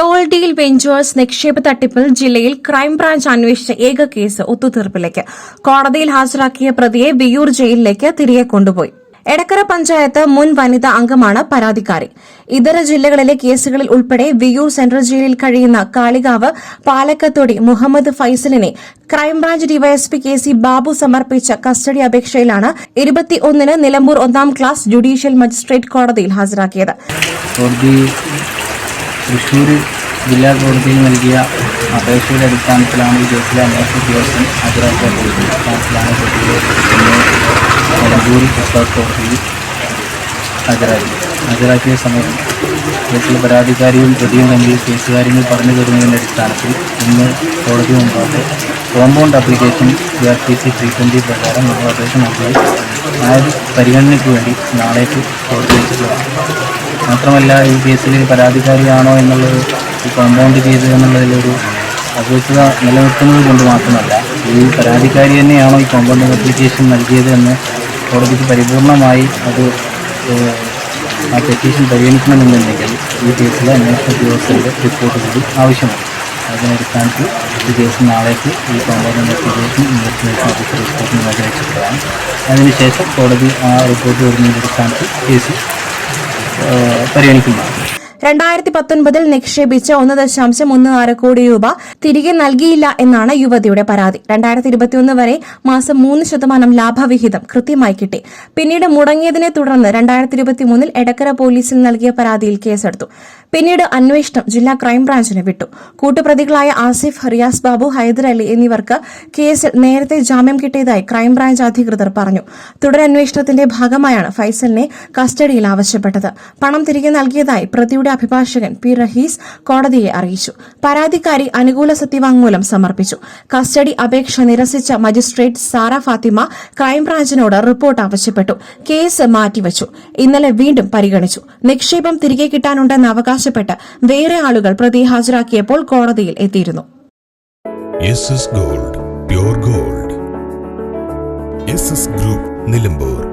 Greenfield ventures നിക്ഷേപ തട്ടിപ്പിൽ ജില്ലയിൽ ക്രൈംബ്രാഞ്ച് അന്വേഷിച്ച ഏക കേസ് ഒത്തുതീർപ്പിലേക്ക്. കോടതിയിൽ ഹാജരാക്കിയ പ്രതിയെ വിയൂർ ജയിലിലേക്ക് തിരികെ കൊണ്ടുപോയി. എടക്കര പഞ്ചായത്ത് മുൻ വനിതാ അംഗമാണ് പരാതിക്കാരി. ഇതര ജില്ലകളിലെ കേസുകളിൽ ഉൾപ്പെടെ വിയൂർ സെൻട്രൽ ജയിലിൽ കഴിയുന്ന Kalikavu Palakkathodi Muhammad ഫൈസലിനെ crime branch DYSP K C Babu സമർപ്പിച്ച കസ്റ്റഡി അപേക്ഷയിലാണ് ഇരുപത്തിയൊന്നിന് നിലമ്പൂർ ഒന്നാം ക്ലാസ് ജുഡീഷ്യൽ മജിസ്ട്രേറ്റ് കോടതിയിൽ ഹാജരാക്കിയത്. തൃശ്ശൂർ ജില്ലാ കോടതിയിൽ നൽകിയ അപേക്ഷയുടെ അടിസ്ഥാനത്തിലാണ് ഈ കേസിലെ അന്വേഷണ ഉദ്യോഗസ്ഥൻ ഹാജരാക്കിയ പോലീസിന്റെ അടിസ്ഥാനത്തിലാണ് പ്രതിയെ ഇന്ന് നിലമ്പൂർ കോടതിയിൽ ഹാജരാക്കി ഹാജരാക്കിയ സമയം വീട്ടിൽ പരാതിക്കാരിയും പ്രതിയും തമ്മിൽ കേസ് കാര്യങ്ങൾ പറഞ്ഞു തരുന്നതിന്റെ അടിസ്ഥാനത്തിൽ ഇന്ന് കോടതി മുമ്പാകെ compound application C R T C three twenty പ്രകാരം നമ്മൾ അപേക്ഷ നൽകി. അതായത് പരിഗണനയ്ക്ക് വേണ്ടി നാളേക്ക് കോടതി വെച്ചിട്ടുള്ളതാണ് മാത്രമല്ല ഈ കേസിൽ പരാതിക്കാരിയാണോ എന്നുള്ളത് ഈ കോമ്പൗണ്ട് ചെയ്തു എന്നുള്ളതിലൊരു അവ്യക്തത നിലനിർത്തുന്നത് കൊണ്ട് മാത്രമല്ല ഈ പരാതിക്കാരി തന്നെയാണോ ഈ കോമ്പൗണ്ട് അപ്ലിക്കേഷൻ നൽകിയത് എന്ന് കോടതിക്ക് പരിപൂർണമായി അത് പെറ്റീഷൻ പരിഗണിക്കണമെന്നുണ്ടെങ്കിൽ ഈ കേസിലെ അന്വേഷണ ഉദ്യോഗസ്ഥരുടെ റിപ്പോർട്ട് കൂടി ആവശ്യമാണ്. അതിനടിസ്ഥാനത്തിൽ ഈ കേസ് നാളേക്ക് ഈ കോമ്പൗണ്ട് ഇൻവെസ്റ്റിഗേഷൻ ഇൻവെസ്റ്റിഗേഷൻ ഓഫീസർ റിപ്പോർട്ടിന് വേണ്ടി വെച്ചിട്ടുള്ളതാണ് അതിനുശേഷം കോടതി ആ റിപ്പോർട്ട് വരുന്നതിന്റെ അടിസ്ഥാനത്തിൽ കേസ് പരിഗണിക്കുന്നതാണ്. രണ്ടായിരത്തി പത്തൊൻപതിൽ നിക്ഷേപിച്ച ഒന്ന് ദശാംശം ഒന്ന് ആറ് കോടി രൂപ തിരികെ നൽകിയില്ല എന്നാണ് യുവതിയുടെ പരാതി. രണ്ടായിരത്തി ഇരുപത്തിയൊന്ന് വരെ മാസം മൂന്ന് ശതമാനം ലാഭവിഹിതം കൃത്യമായി കിട്ടി. പിന്നീട് മുടങ്ങിയതിനെ തുടർന്ന് രണ്ടായിരത്തി ഇരുപത്തി മൂന്നിൽ എടക്കര പോലീസിൽ നൽകിയ പരാതിയിൽ കേസെടുത്തു. പിന്നീട് അന്വേഷണം ജില്ലാ ക്രൈംബ്രാഞ്ചിന് വിട്ടു. കൂട്ടുപ്രതികളായ ആസിഫ് റിയാസ് ബാബു ഹൈദർ അലി എന്നിവർക്ക് കേസിൽ നേരത്തെ ജാമ്യം കിട്ടിയതായി ക്രൈംബ്രാഞ്ച് അധികൃതർ പറഞ്ഞു. തുടരന്വേഷണത്തിന്റെ ഭാഗമായാണ് ഫൈസലിനെ കസ്റ്റഡിയിൽ ആവശ്യപ്പെട്ടത്. പണം തിരികെ നൽകിയതായി പ്രതിയുടെ അഭിഭാഷകൻ പി റഹീസ് കോടതിയെ അറിയിച്ചു. പരാതിക്കാരി അനുകൂല സത്യവാങ്മൂലം സമർപ്പിച്ചു. കസ്റ്റഡി അപേക്ഷ നിരസിച്ച മജിസ്ട്രേറ്റ് സാറ ഫാത്തിമ ക്രൈംബ്രാഞ്ചിനോട് റിപ്പോർട്ട് ആവശ്യപ്പെട്ടു. കേസ് മാറ്റിവച്ചു. ഇന്നലെ വീണ്ടും പരിഗണിച്ചു. നിക്ഷേപം തിരികെ കിട്ടാനുണ്ടെന്ന് അവകാശപ്പെട്ട് വേറെ ആളുകൾ പ്രതി ഹാജരാക്കിയപ്പോൾ കോടതിയിൽ എത്തിയിരുന്നു. Gold gold. ഗ്രൂപ്പ് നിലമ്പൂർ.